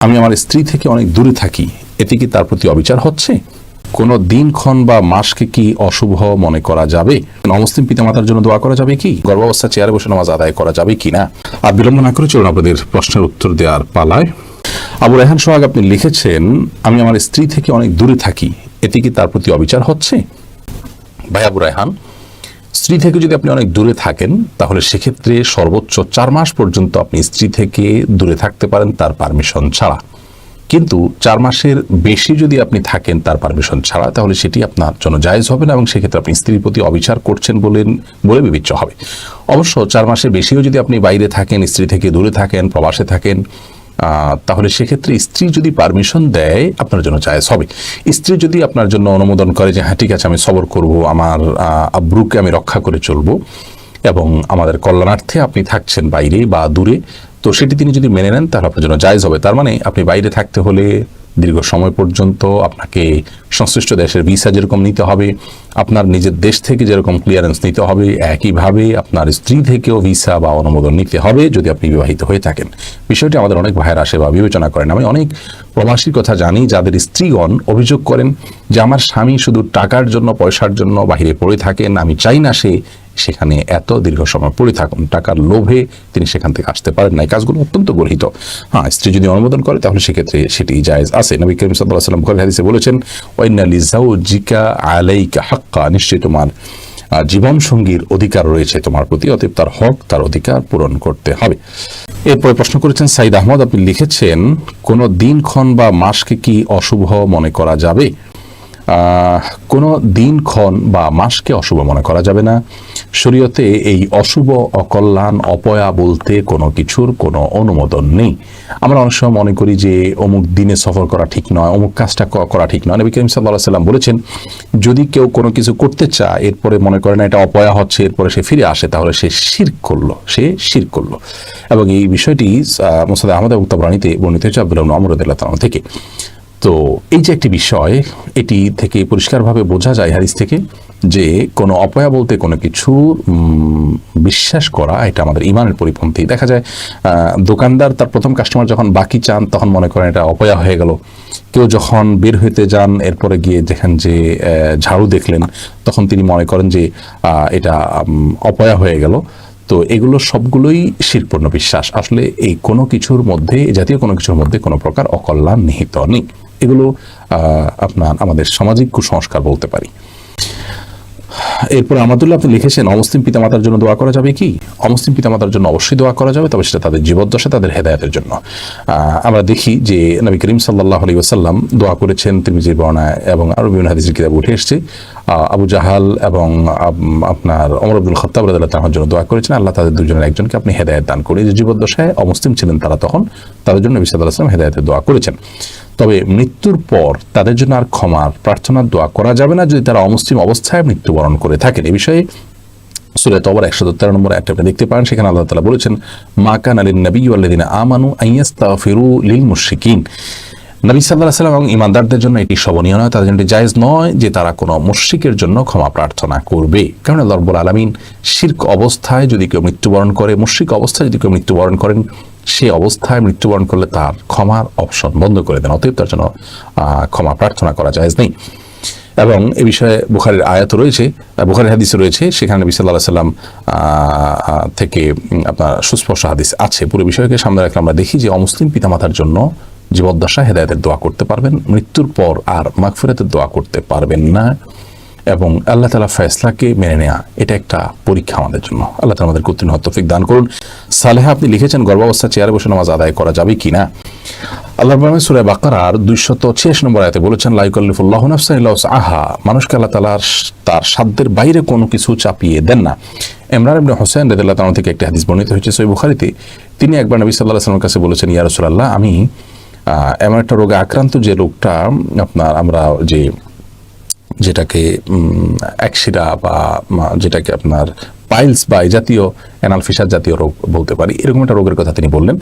আমি আমার স্ত্রী থেকে অনেক দূরে থাকি। এতে কি তার প্রতি অবিচার হচ্ছে? কোনো দিনক্ষণ বা মাসকে কি অশুভ মনে করা যাবে? অমুসলিম পিতামাতার জন্য দোয়া করা যাবে কি? গর্ভাবস্থা চেয়ারে বসে নামাজ আদায় করা যাবে কি না? আর বিলম্ব না করে চলুন আপনাদের প্রশ্নের উত্তর দেওয়ার পালায়। আবু রেহান সোহাগ আপনি লিখেছেন, আমি আমার স্ত্রী থেকে অনেক দূরে থাকি। এতে কি তার প্রতি অবিচার হচ্ছে? ভাই আবু রেহান স্ত্রী থেকে যদি আপনি অনেক দূরে থাকেন, তাহলে সেক্ষেত্রে সর্বোচ্চ চার মাস পর্যন্ত আপনি স্ত্রী থেকে দূরে থাকতে পারেন, তার পারমিশন ছাড়া। কিন্তু চার মাসের বেশি যদি আপনি থাকেন, তার পারমিশন ছাড়া, তাহলে সেটি আপনার জন্য জায়েজ হবে না এবং সেক্ষেত্রে আপনি স্ত্রীর প্রতি অবিচার করছেন বলেন, বলে বিবেচ্য হবে। অবশ্য চার মাসের বেশিও যদি আপনি বাইরে থাকেন, স্ত্রী থেকে দূরে থাকেন, প্রবাসে থাকেন তাহলে সেক্ষেত্রে স্ত্রী যদি পারমিশন দেয়, আপনার জন্য চায় হবে। স্ত্রী যদি আপনার জন্য অনুমোদন করে যে হ্যাঁ ঠিক আছে, আমি সবর করব, আমার আব্রুকে আমি রক্ষা করে চলবো এবং আমাদের কল্যাণার্থে আপনি থাকছেন বাইরে বা দূরে, তো সেটি তিনি যদি মেনে নেন, তাহলে আপনার জন্য জায়জ হবে। তার মানে আপনি বাইরে থাকতে হলে দীর্ঘ সময় পর্যন্ত আপনাকে সংশ্লিষ্ট দেশের ভিসা যেরকম নিতে হবে, আপনার নিজের দেশ থেকে যেরকম ক্লিয়ারেন্স নিতে হবে, একইভাবে আপনার স্ত্রী থেকেও ভিসা বা অনুমোদন নিতে হবে যদি আপনি বিবাহিত হয়ে থাকেন। বিষয়টি আমাদের অনেক ভাইয়ের আসে বা বিবেচনা করেন। আমি অনেক প্রবাসীর কথা জানি যাদের স্ত্রীগণ অভিযোগ করেন যে আমার স্বামী শুধু টাকার জন্য, পয়সার জন্য বাহিরে পড়ে থাকেন, আমি চাই না সে সেখানে এত দীর্ঘ সময় পড়ে থাকুন। টাকার লোভে তিনি সেখান থেকে আসতে পারেন না। এই কাজগুলো অত্যন্ত গর্হিত। হ্যাঁ স্ত্রী যদি অনুমোদন করে, তাহলে সেক্ষেত্রে সেটি জায়েজ আছে। নবী করিম সাল্লাহ সাল্লাম বুখারী হাদিসে বলেছেন ওয়াইনালি জাউজিকা আলাইকা হাক্কা। নিশ্চয়ই তোমার জীবন সঙ্গীর অধিকার রয়েছে। তোমার প্রতি অতএব তার হক, তার অধিকার পূরণ করতে হবে। এরপরে প্রশ্ন করেছেন, সাইদ আহমদ, আপনি লিখেছেন, কোনো দিনক্ষণ বা মাসকে কি অশুভ মনে করা যাবে? কোনো দিনক্ষণ বা মাসকে অশুভ মনে করা যাবে না। শরীয়তে এই অশুভ, অকল্যাণ, অপয়া বলতে কোনো কিছুর কোনো অনুমোদন নেই। আমরা অনেক সময় মনে করি যে অমুক দিনে সফর করা ঠিক নয়, অমুক কাজটা করা ঠিক নয়। নবী করিম সাল্লাহ সাল্লাম বলেছেন, যদি কেউ কোনো কিছু করতে চায়, এরপরে মনে করে না এটা অপয়া হচ্ছে, এরপরে সে ফিরে আসে, তাহলে সে শির করল, সে শির করল। এবং এই বিষয়টি মোসাদ আহমদ এবং বর্ণিত হচ্ছে আব্দুল্লাহ আমরুদ্দাহ থেকে। তো এই যে একটি বিষয়, এটি থেকে পরিষ্কারভাবে বোঝা যায় হাদিস থেকে যে কোনো অপয়া বলতে কোনো কিছু বিশ্বাস করা, এটা আমাদের ইমানের পরিপন্থী। দেখা যায় দোকানদার তার প্রথম কাস্টমার যখন বাকি চান, তখন মনে করেন এটা অপয়া হয়ে গেল। কেউ যখন বের হইতে যান, এরপরে গিয়ে দেখেন যে ঝাড়ু দেখলেন, তখন তিনি মনে করেন যে এটা অপয়া হয়ে গেল। তো এগুলো সবগুলোই শিরপূর্ণ বিশ্বাস। আসলে এই কোনো কিছুর মধ্যে জাতীয় কোনো কিছুর মধ্যে কোনো প্রকার অকল্যাণ নিহিত নেই। এগুলো আপনার আমাদের সামাজিক কুসংস্কার বলতে পারি। এরপর আমাদুল্লাহ আপনি লিখেছেন, অমুসলিম পিতামাতার জন্য দোয়া করা যাবে কি? অমুসলিম পিতামাতার জন্য অবশ্যই দোয়া করা যাবে, তবে সেটা তাদের জীবদ্দশা, তাদের হেদায়তের জন্য। আমরা দেখি যে নবী করিম সাল্লাহ আলী ওসাল্লাম দোয়া করেছেন তিরমিজির বর্ণায় এবং আরও বিভিন্ন হাদিসের কিতাব উঠে এসছে। আবু জাহাল এবং আপনার অমর আব্দুল খত্তাব রাদিয়াল্লাহু তাআলার জন্য দোয়া করেছেন। আল্লাহ তাদের দুজনের একজনকে আপনি হেদায়ত দান করে যে জীবদ্দশায় অমুসলিম ছিলেন তারা তখন, তাদের জন্য নবী সাল্লাহ আসলাম হেদায়তের দোয়া করেছেন। তবে মৃত্যুর পর তাদের জন্য আর ক্ষমার প্রার্থনার দোয়া করা যাবে না যদি তারা অমুসলিম অবস্থায় মৃত্যুবরণ করে থাকেন। এ বিষয়ে সুরে তবর একশো তেরো নম্বর একটা দেখতে পারেন সেখানে আল্লাহ তালা বলেছেন, মা কান আলী নবী আল্লাদিন আমানু আইয়াস্তা ফিরু লিল মুশিকিন নবী সাল্লাহ সাল্লাম এবং ইমানদারদের জন্য এটি শোভনীয় নয়, তাদের জন্য জায়েজ নয় যে তারা কোনো মুশ্রিকের জন্য ক্ষমা প্রার্থনা করবে। কারণ আল্লাহ রব্বুল আলমিন শির্ক অবস্থায় যদি কেউ মৃত্যুবরণ করে, মুশ্রিক অবস্থায় যদি কেউ মৃত্যুবরণ করেন সে অবস্থায় মৃত্যুবরণ করলে তার ক্ষমার অপশন বন্ধ করে দেন। অতএব তার জন্য ক্ষমা প্রার্থনা করা যায় নেই। এবং এ বিষয়ে বুখারের আয়াত রয়েছে বুখারের হাদিস রয়েছে, সেখানে নবী সাল্লাহ সাল্লাম থেকে আপনার সুস্পর্শ হাদিস আছে। পুরো বিষয়কে সামনে রাখলে আমরা দেখি যে অমুসলিম পিতামাতার জন্য জীবদ্দশা হেদায়তের দোয়া করতে পারবেন, মৃত্যুর পর আর মাগফিরাতের দোয়া করতে পারবেন না। এবং আল্লাহ তালা ফয়সলাকে মেনে নেওয়া এটা একটা পরীক্ষা আমাদের জন্য। আল্লাহ তালা আমাদের কর্তৃন তৌফিক দান করুন। সালেহা, আপনি লিখেছেন গর্ভাবস্থা চেয়ারে বসে নামাজ আদায় করা যাবে কি না আল্লাহ রহমান সুরায় বাকারার দুইশত ছিয়াশি নম্বর আয়তে বলেছেন লাইকল্লিফুল্লাহ আহা মানুষকে আল্লাহ তালার তার সাধ্যের বাইরে কোনো কিছু চাপিয়ে দেন না। ইমরান ইবনে হোসেন রেদুল্লাহ তালা থেকে একটি হাদিস বর্ণিত হয়েছে সই বুখারিতে। তিনি একবার নবী সাল্লাহ আসলামের কাছে বলেছেন, ইয়া রাসূলুল্লাহ, আমি এমন একটা রোগে আক্রান্ত যে রোগটা, আপনার, আমরা যে যেটাকে একশিরা বা যেটাকে আপনার পাইলস বা জাতীয় অ্যানাল ফিসার জাতীয় রোগ বলতে পারি, এরকম একটা রোগের কথা তিনি বললেন।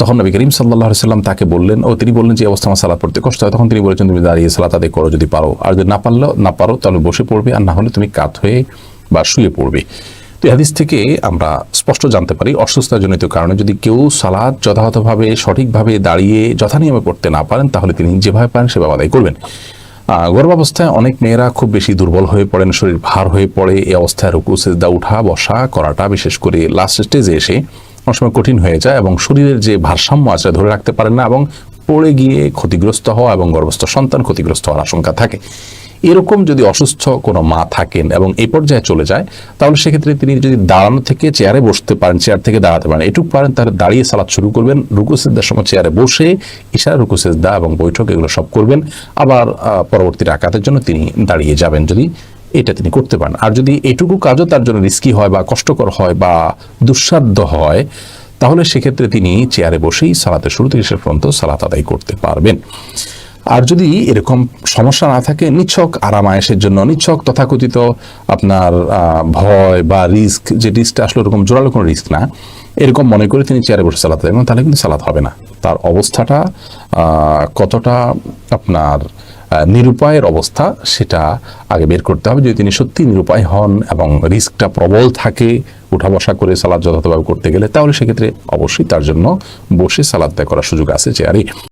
তখন নবী করিম সাল্লাহ সাল্লাম তাকে বললেন, ও তিনি বললেন যে অবস্থা আমার সালাদ পড়তে কষ্ট হয়। তখন তিনি বলেছেন, তুমি দাঁড়িয়ে সালাত আদায় করো যদি পারো। আর যদি না পারলেও না পারো, তাহলে বসে পড়বে, আর না হলে তুমি কাত হয়ে বা শুয়ে পড়বে। তো হাদিস থেকে আমরা স্পষ্ট জানতে পারি অসুস্থতাজনিত কারণে যদি কেউ সালাদ যথাযথভাবে, সঠিকভাবে দাঁড়িয়ে যথানিয়মে পড়তে না পারেন, তাহলে তিনি যেভাবে পারেন সেভাবে আদায় করবেন। গর্ভাবস্থায় অনেক মেয়েরা খুব বেশি দুর্বল হয়ে পড়েন, শরীর ভার হয়ে পড়ে, এই অবস্থায় রুকু, সেজদা, উঠা, বসা করাটা, বিশেষ করে লাস্ট স্টেজে এসে অনেক সময় কঠিন হয়ে যায় এবং শরীরের যে ভারসাম্য আছে ধরে রাখতে পারেন না এবং পড়ে গিয়ে ক্ষতিগ্রস্ত হওয়া এবং গর্ভস্থ সন্তান ক্ষতিগ্রস্ত হওয়ার আশঙ্কা থাকে। এরকম যদি অসুস্থ কোনো মা থাকেন এবং এই পর্যায়ে চলে যায়, তাহলে সেক্ষেত্রে তিনি যদি দাঁড়ানো থেকে চেয়ারে বসতে পারেন, চেয়ার থেকে দাঁড়াতে পারেন, এটুকু পারেন, তাহলে দাঁড়িয়ে সালাদ শুরু করবেন, রুকু সেজদার সময় চেয়ারে বসে ইশারা, রুকু সেজদা এবং বৈঠক এগুলো সব করবেন। আবার পরবর্তী রাকাতের জন্য তিনি দাঁড়িয়ে যাবেন যদি এটা তিনি করতে পারেন। আর যদি এটুকু কাজও তার জন্য রিস্কি হয় বা কষ্টকর হয় বা দুঃসাধ্য হয়, তাহলে সেক্ষেত্রে তিনি চেয়ারে বসেই সালাতের শুরু থেকে শেষ পর্যন্ত সালাত আদায় করতে পারবেন। আর যদি এরকম সমস্যা না থাকে, নিছক আরামায়েশের জন্য নিচ্ছক তথাকথিত আপনার ভয় বা রিস্ক, যে রিস্কটা আসলে ওরকম জোরালো কোনো রিস্ক না, এরকম মনে করে তিনি চেয়ারে বসে সালাত দেবেন, তাহলে কিন্তু সালাত হবে না। তার অবস্থাটা কতটা আপনার নিরুপায়ের অবস্থা, সেটা আগে বের করতে হবে। যদি তিনি সত্যি নিরুপায় হন এবং রিস্কটা প্রবল থাকে, উঠা বসা করে সালাদ যথাযথভাবে করতে গেলে, তাহলে সেক্ষেত্রে অবশ্যই তার জন্য বসে সালাদ ত্যাগ করার সুযোগ আছে চেয়ারে।